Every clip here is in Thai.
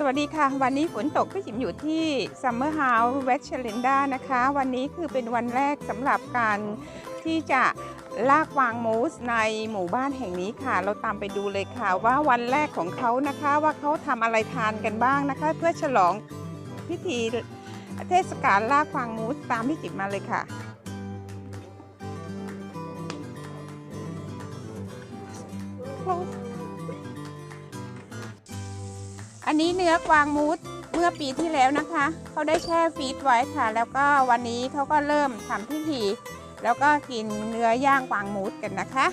สวัสดีค่ะ วันนี้ฝนตกพี่จิ๋มอยู่ที่ Summer House w e s t c h l e n d a นะคะ วันนี้คือเป็นวันแรกสำหรับการที่จะลากวางมูสในหมู่บ้านแห่งนี้ค่ะ เราตามไปดูเลยค่ะว่าวันแรกของเขานะคะว่าเขาทำอะไรทานกันบ้างนะคะ เพื่อฉลองพิธีเทศกาลลากวางมูสตามพี่จิ๋มมาเลยค่ะ อันนี้เนื้อกวางมูสเมื่อปีที่แล้วนะคะเขาได้แช่ฟรีซไว้ค่ะ แล้วก็วันนี้เขาก็เริ่มทำพิธี แล้วก็กินเนื้อย่างกวางมูสกันนะคะ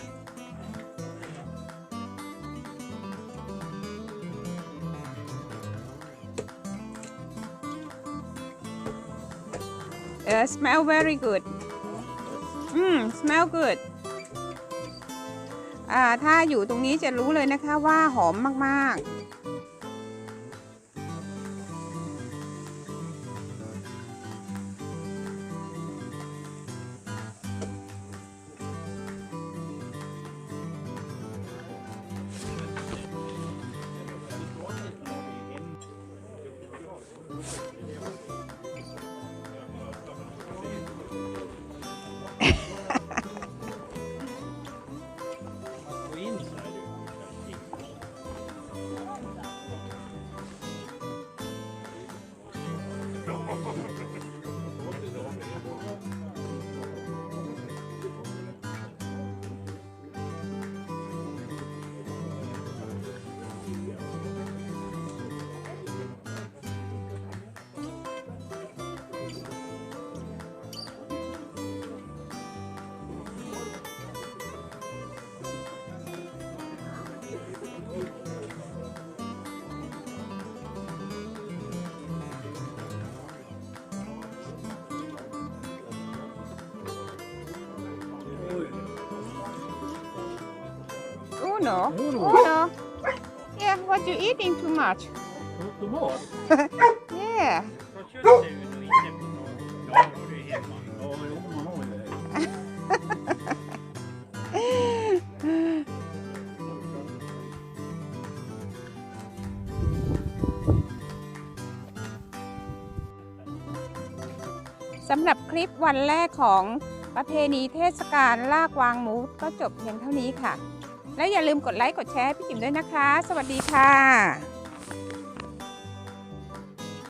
เออ smell very good อืม smell good อ่า ถ้าอยู่ตรงนี้จะรู้เลยนะคะว่าหอมมาก ๆ Oh no. Uno. Oh no. Yeah, what you eating too much? Tomat? Yeah. Från köttstugan och inte på någon... Ja, det är hemma. Ja, jo, man har ju det. สำหรับคลิปวันแรกของ ประเพณีเทศกาลลากวางมูก็จบเพียงเท่านี้ค่ะ แล้วอย่าลืมกดไลค์กดแชร์พี่จิ๋มด้วยนะคะ สวัสดีค่ะ